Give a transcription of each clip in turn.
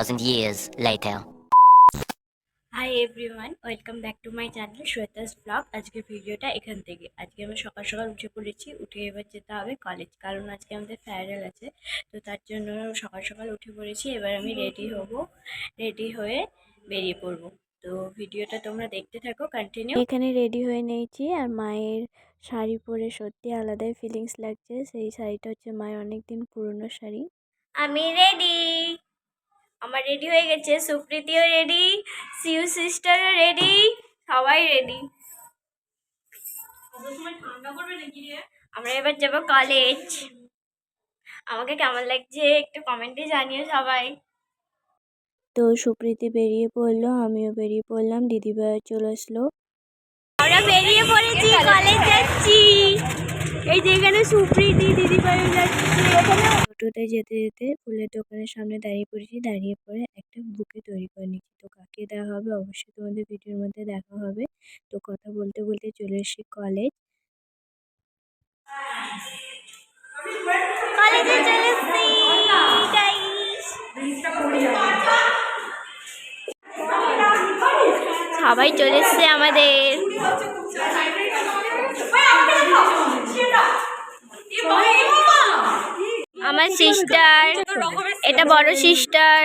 Thousand years later. Hi everyone welcome back to my channel Shweta's blog আজকের ভিডিওটা এখান থেকে। আজকে আমরা সকাল সকাল উঠে পড়েছি উঠে এবার যেতে হবে কলেজ কারণ আজকে আমাদের ফেয়ারেল আছে। তো তার জন্য সকাল সকাল উঠে পড়েছি এবার আমি রেডি হব রেডি হয়ে বেরিয়ে পড়ব। তো ভিডিওটা তোমরা দেখতে থাকো কন্টিনিউ এখানে রেডি হয়ে নিয়েছি আর মায়ের শাড়ি পরে সত্যি আলাদাই ফিলিংস লাগছে। সেই শাড়িটা হচ্ছে মায়ের অনেক দিন পুরনো শাড়ি। আমি রেডি আমার রেডি হয়ে গেছে। সুপ্রীতিও রেডি সিউ সিস্টারও রেডি সবাই রেডি আমরা এবার যাব কলেজ আমাকে কেমন লাগছে একটু কমেন্টে জানিও সবাই। তো সুপ্রীতি বেরিয়ে পড়ল আমিও বেরিয়ে পড়লাম দিদিভাই চলে আসলো। আমরা বেরিয়ে পড়েছি কলেজ যাচ্ছি। এই যে এখানে সুপ্রীতি দিদিভাই যাচ্ছে। টোটোতে যেতে যেতে ফুলের দোকানের সামনে দাঁড়িয়ে পড়েছি। দাঁড়িয়ে পড়ে একটা বুকে তৈরি করে নিচ্ছি। তো কাকে দেওয়া হবে? অবশ্যই তোমাদের ভিডিওর মধ্যে দেখা হবে। তো কথা বলতে বলতে চলে এসেছি কলেজ চলে। সবাই চলে এসছে আমাদের। আমার সিস্টার এটা বড় সিস্টার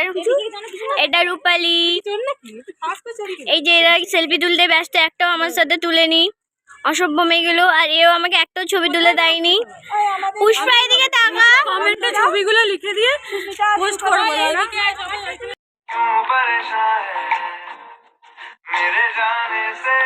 এটা রূপালি এই যে এরা সেলফি তুলতে ব্যস্ত একটাও আমার সাথে তুলেনি অসভ্য মেয়েগুলো আর এও আমাকে একটাও ছবি তুলে দেয়নি পুষ্পা এদিকে তাকা কমেন্টে ছবিগুলো লিখে দিয়ে পোস্ট করবো দাদা क्यों परेशान है मेरे जाने से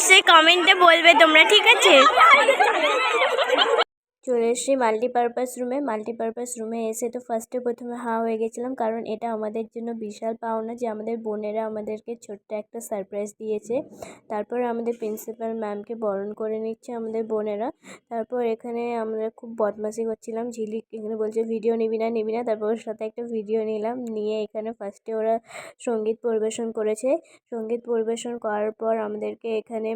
অবশ্যই কমেন্টে বলবে তোমরা ঠিক আছে? চলে এসেছি মাল্টিপারপাস রুমে মাল্টিপারপাস রুমে এসে তো ফার্স্টে প্রথমে হা হয়ে গেছিলাম, কারণ এটা আমাদের জন্য বিশাল পাওনা যে আমাদের বোনেরা আমাদেরকে ছোট্ট একটা সারপ্রাইজ দিয়েছে। তারপর আমাদের প্রিন্সিপাল ম্যামকে বরণ করে নিচ্ছে আমাদের বোনেরা। তারপর এখানে আমরা খুব বদমাশি করছিলাম, ঝিলিক এখানে বলছে, ভিডিও নিবি না নিবি না। তারপর ওর সাথে একটা ভিডিও নিলাম, নিয়ে এখানে ফার্স্টে ওরা সংগীত পরিবেশন করেছে। সংগীত পরিবেশন করার পর আমাদেরকে এখানে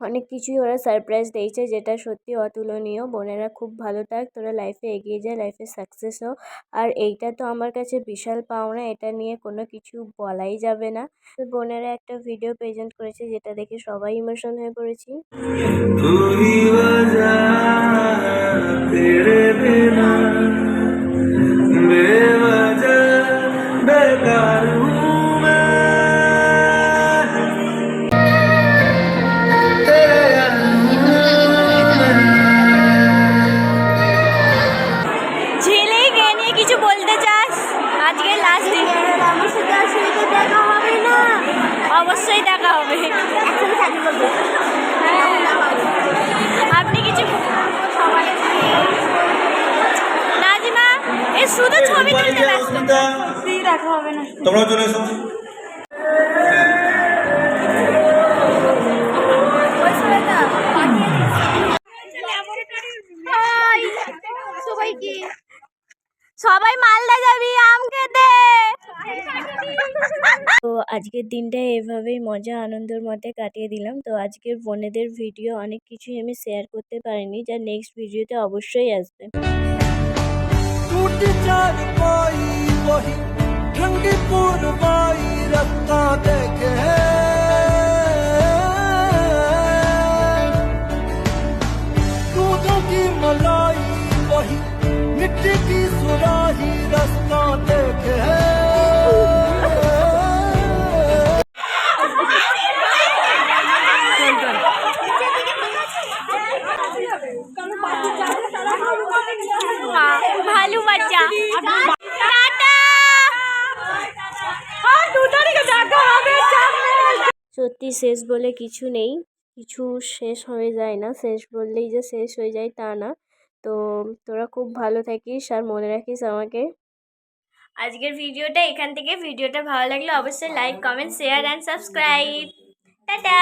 অনেক কিছুই ওরা সারপ্রাইজ দিয়েছে যেটা সত্যি অতুলনীয় বোনেরা খুব ভালো থাক তোরা লাইফে এগিয়ে যায় লাইফে সাকসেস হো আর এইটা তো আমার কাছে বিশাল পাওনা এটা নিয়ে কোনো কিছু বলাই যাবে না তো বোনেরা একটা ভিডিও প্রেজেন্ট করেছে যেটা দেখে সবাই ইমোশন হয়ে পড়েছি तू ही वजह तेरे बिना আজকে লাস্ট দিন আমার সাথে আসলে তো দেখা হবে না অবশ্যই দেখা হবে। আপনি কিছু নাজিমা এ শুধু ছবি তুলতে ব্যস্ত। দেখা হবে না। তোমরা চলে এসো। তো আজকের দিনটা এভাবেই মজা আনন্দের মধ্যে কাটিয়ে দিলাম তো আজকের বোনেদের ভিডিও অনেক কিছুই আমি শেয়ার করতে পারিনি যা নেক্সট ভিডিওতে অবশ্যই আসবে टूट चार पाई वही ठंडी पूर्वाई रत्ता देखे সত্যি শেষ বলে কিছু নেই কিছু শেষ হয়ে যায় না শেষ বললেই যে শেষ হয়ে যায় তা না। তো তোরা খুব ভালো থাকিস আর মনে রাখিস আমাকে। আজকের ভিডিওটা এখান থেকে। ভিডিওটা ভালো লাগলে অবশ্যই like comment share and subscribe tata!